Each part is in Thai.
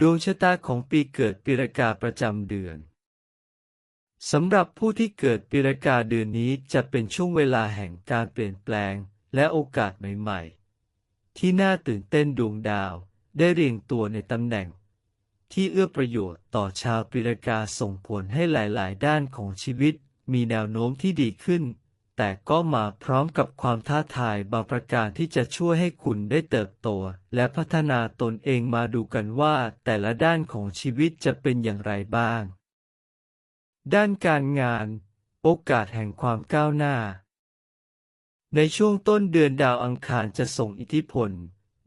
ดวงชะตาของปีเกิดปีรากาประจำเดือน สำหรับผู้ที่เกิดปีรากาเดือนนี้จะเป็นช่วงเวลาแห่งการเปลี่ยนแปลงและโอกาสใหม่ ๆ ที่น่าตื่นเต้นดวงดาว ได้เรียงตัวในตำแหน่ง ที่เอื้อประโยชน์ต่อชาวปีรากาส่งผลให้หลาย ๆ ด้านของชีวิต มีแนวโน้มที่ดีขึ้น แต่ก็มาพร้อมกับความท้าทายบางประการที่จะช่วยให้คุณได้เติบโต และพัฒนาตนเองมาดูกันว่าแต่ละด้านของชีวิตจะเป็นอย่างไรบ้าง ด้านการงาน โอกาสแห่งความก้าวหน้า ในช่วงต้นเดือนดาวอังคารจะส่งอิทธิพล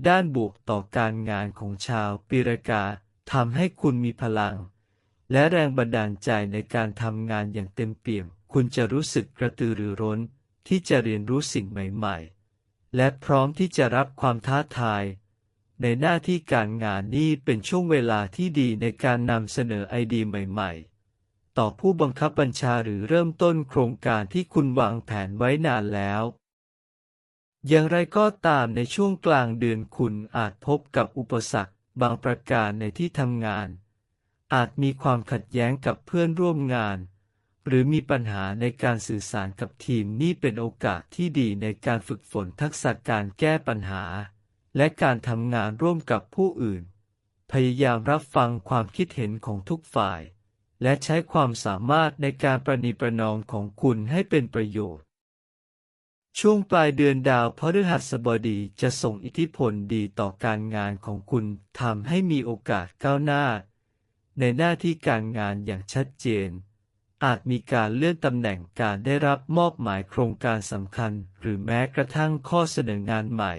ด้านบวกต่อการงานของชาวปีรกาทำให้คุณมีพลัง และแรงบันดาลใจในการทำงานอย่างเต็มเปี่ยม คุณจะรู้สึกกระตือรือร้นที่จะเรียนรู้สิ่งใหม่ๆ และพร้อมที่จะรับความท้าทาย ในหน้าที่การงานนี้เป็นช่วงเวลาที่ดีในการนำเสนอไอเดียใหม่ๆ ต่อผู้บังคับบัญชาหรือเริ่มต้นโครงการที่คุณวางแผนไว้นานแล้ว อย่างไรก็ตามในช่วงกลางเดือนคุณอาจพบกับอุปสรรคบางประการในที่ทำงาน อาจมีความขัดแย้งกับเพื่อนร่วมงาน หรือมีปัญหาในการสื่อสารกับทีมนี่เป็นโอกาสที่ดีในการฝึกฝนทักษะการแก้ปัญหา และการทำงานร่วมกับผู้อื่น พยายามรับฟังความคิดเห็นของทุกฝ่าย และใช้ความสามารถในการประนีประนอมของคุณให้เป็นประโยชน์ ช่วงปลายเดือนดาวพฤหัสบดีจะส่งอิทธิพลดีต่อการงานของคุณทำให้มีโอกาสก้าวหน้า ในหน้าที่การงานอย่างชัดเจน อาจมีการเลื่อนตำแหน่งการได้รับมอบหมายโครงการสำคัญ หรือแม้กระทั่งข้อเสนองานใหม่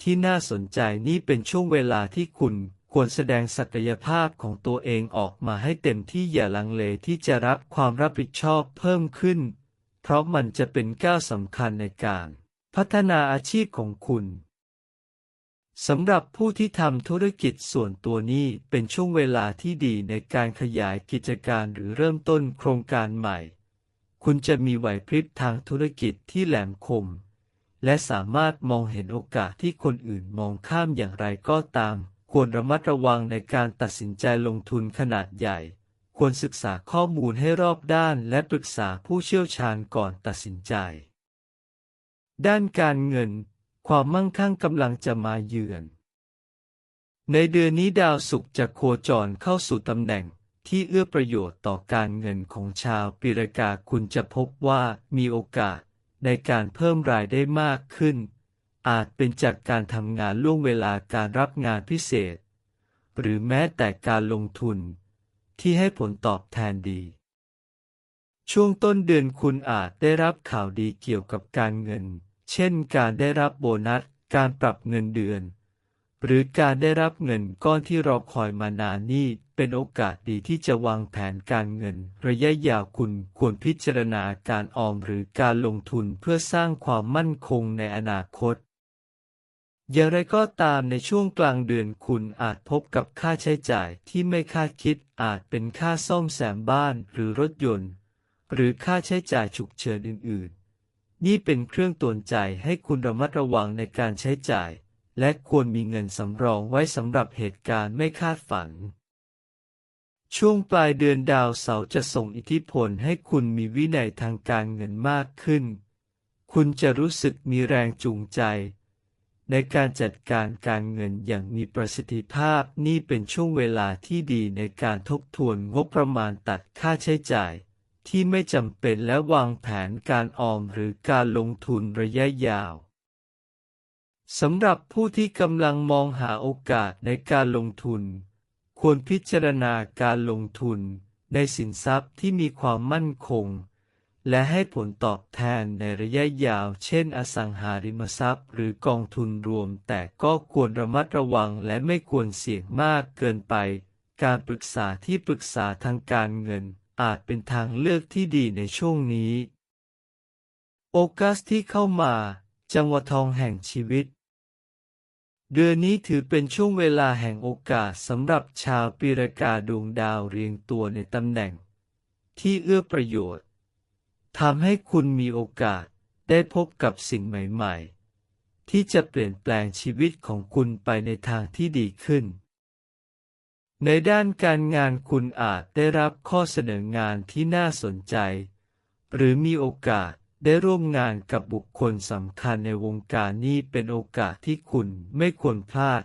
ที่น่าสนใจนี่เป็นช่วงเวลาที่คุณควรแสดงศักยภาพของตัวเองออกมาให้เต็มที่อย่าลังเลที่จะรับความรับผิดชอบเพิ่มขึ้น เพราะมันจะเป็นก้าวสำคัญในการ พัฒนาอาชีพของคุณ สำหรับผู้ที่ทำธุรกิจส่วนตัวนี้เป็นช่วงเวลาที่ดีในการขยายกิจการหรือเริ่มต้นโครงการใหม่ คุณจะมีไหวพริบทางธุรกิจที่แหลมคม และสามารถมองเห็นโอกาสที่คนอื่นมองข้ามอย่างไรก็ตาม ควรระมัดระวังในการตัดสินใจลงทุนขนาดใหญ่ ควรศึกษาข้อมูลให้รอบด้านและปรึกษาผู้เชี่ยวชาญก่อนตัดสินใจ ด้านการเงิน ความมั่งคั่งกำลังจะมาเยือน ในเดือนนี้ดาวศุกร์จะโคจรเข้าสู่ตำแหน่งที่เอื้อประโยชน์ต่อการเงินของชาวปีรกาคุณจะพบว่ามีโอกาสในการเพิ่มรายได้มากขึ้น อาจเป็นจากการทำงานล่วงเวลาการรับงานพิเศษ หรือแม้แต่การลงทุน ที่ให้ผลตอบแทนดี ช่วงต้นเดือนคุณอาจได้รับข่าวดีเกี่ยวกับการเงิน เช่นการได้รับโบนัส การปรับเงินเดือน หรือการได้รับเงินก้อนที่รอคอยมานานนี่เป็นโอกาสดีที่จะวางแผนการเงิน ระยะยาวคุณควรพิจารณาการออมหรือการลงทุนเพื่อสร้างความมั่นคงในอนาคต อย่างไรก็ตามในช่วงกลางเดือนคุณอาจพบกับค่าใช้จ่ายที่ไม่คาดคิดอาจเป็นค่าซ่อมแซมบ้านหรือรถยนต์ หรือค่าใช้จ่ายฉุกเฉินอื่นๆ นี่เป็นเครื่องตือนใจให้คุณระมัดระวังในการใช้จ่าย และควรมีเงินสำรองไว้สำหรับเหตุการณ์ไม่คาดฝัน ช่วงปลายเดือนดาวเสาร์จะส่งอิทธิพลให้คุณมีวินัยทางการเงินมากขึ้น คุณจะรู้สึกมีแรงจูงใจ ในการจัดการการเงินอย่างมีประสิทธิภาพนี่เป็นช่วงเวลาที่ดีในการทบทวนงบประมาณตัดค่าใช้จ่าย ที่ไม่จำเป็นและวางแผนการออมหรือการลงทุนระยะยาวสำหรับผู้ที่กำลังมองหาโอกาสในการลงทุน ควรพิจารณาการลงทุนในสินทรัพย์ที่มีความมั่นคง และให้ผลตอบแทนในระยะยาว เช่น อสังหาริมทรัพย์ หรือกองทุนรวม แต่ก็ควรระมัดระวังและไม่ควรเสี่ยงมากเกินไป การปรึกษาที่ปรึกษาทางการเงิน อาจเป็นทางเลือกที่ดีในช่วงนี้ โอกาสที่เข้ามา จังหวะทองแห่งชีวิต เดือนนี้ถือเป็นช่วงเวลาแห่งโอกาสสำหรับชาวปีรากาดวงดาวเรียงตัวในตำแหน่ง ที่เอื้อประโยชน์ทำให้คุณมีโอกาสได้พบกับสิ่งใหม่ ๆ ที่จะเปลี่ยนแปลงชีวิตของคุณไปในทางที่ดีขึ้น ในด้านการงานคุณอาจได้รับข้อเสนองานที่น่าสนใจ หรือมีโอกาสได้ร่วมงานกับบุคคลสำคัญในวงการนี้เป็นโอกาสที่คุณไม่ควรพลาด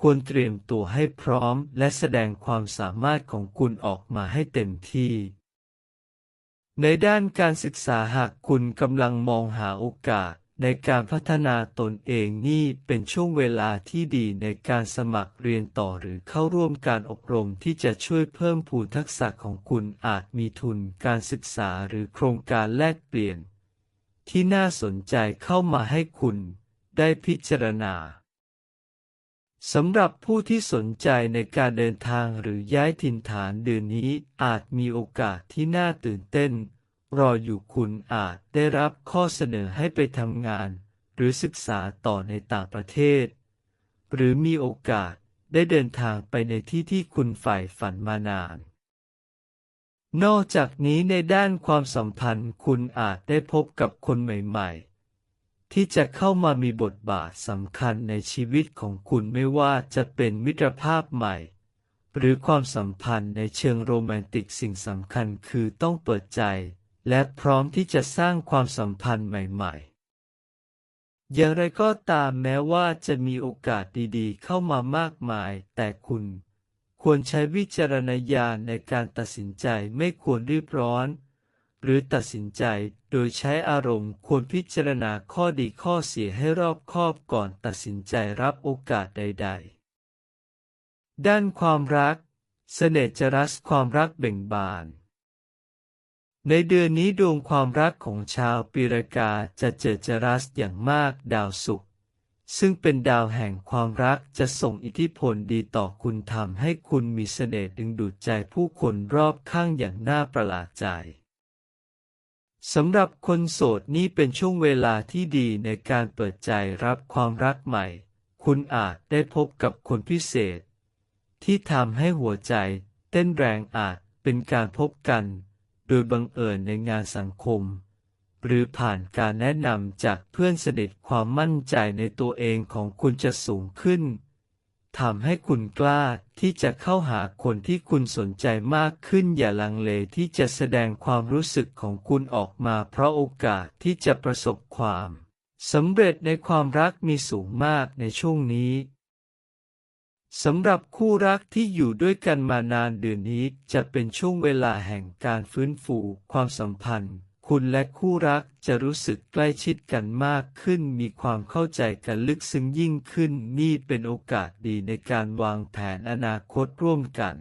ควรเตรียมตัวให้พร้อมและแสดงความสามารถของคุณออกมาให้เต็มที่ ในด้านการศึกษาหากคุณกำลังมองหาโอกาส ในการพัฒนาตนเองนี่เป็นช่วงเวลาที่ดีในการสมัครเรียนต่อหรือเข้าร่วมการอบรมที่จะช่วยเพิ่มพูนทักษะของคุณอาจมีทุนการศึกษาหรือโครงการแลกเปลี่ยน ที่น่าสนใจเข้ามาให้คุณได้พิจารณาสำหรับผู้ที่สนใจในการเดินทางหรือย้ายถิ่นฐานเดือนนี้อาจมีโอกาสที่น่าตื่นเต้น รออยู่คุณอาจได้รับข้อเสนอให้ไปทำงาน หรือศึกษาต่อในต่างประเทศ หรือมีโอกาสได้เดินทางไปในที่ที่คุณใฝ่ฝันมานาน นอกจากนี้ในด้านความสัมพันธ์คุณอาจได้พบกับคนใหม่ๆ ที่จะเข้ามามีบทบาทสำคัญในชีวิตของคุณไม่ว่าจะเป็นมิตรภาพใหม่ หรือความสัมพันธ์ในเชิงโรแมนติกสิ่งสำคัญคือต้องเปิดใจ และพร้อมที่จะสร้างความสัมพันธ์ใหม่ ๆ อย่างไรก็ตามแม้ว่าจะมีโอกาสดีๆ เข้ามามากมาย แต่คุณควรใช้วิจารณญาณในการตัดสินใจไม่ควรรีบร้อน หรือตัดสินใจโดยใช้อารมณ์ควรพิจารณาข้อดีข้อเสียให้รอบคอบก่อนตัดสินใจรับโอกาสใด ๆ ด้านความรัก เสน่ห์จะรัสความรักเบ่งบาน ในเดือนนี้ดวงความรักของชาวปีรากาจะเจอจรัสอย่างมากดาวศุกร์ซึ่งเป็นดาวแห่งความรักจะส่งอิทธิพลดีต่อคุณทำให้คุณมีเสน่ห์ดึงดูดใจผู้คนรอบข้างอย่างน่าประหลาดใจสำหรับคนโสดนี่เป็นช่วงเวลาที่ดีในการเปิดใจรับความรักใหม่ คุณอาจได้พบกับคนพิเศษ ที่ทำให้หัวใจเต้นแรงอาจเป็นการพบกัน โดยบังเอิญในงานสังคม หรือผ่านการแนะนำจากเพื่อนสนิทความมั่นใจในตัวเองของคุณจะสูงขึ้นทำให้คุณกล้าที่จะเข้าหาคนที่คุณสนใจมากขึ้นอย่าลังเลที่จะแสดงความรู้สึกของคุณออกมาเพราะโอกาสที่จะประสบความสำเร็จในความรักมีสูงมากในช่วงนี้ สำหรับคู่รักที่อยู่ด้วยกันมานานเดือนนี้จะเป็นช่วงเวลาแห่งการฟื้นฟูความสัมพันธ์ คุณและคู่รักจะรู้สึกใกล้ชิดกันมากขึ้น มีความเข้าใจกันลึกซึ้งยิ่งขึ้น นี่เป็นโอกาสดีในการวางแผนอนาคตร่วมกัน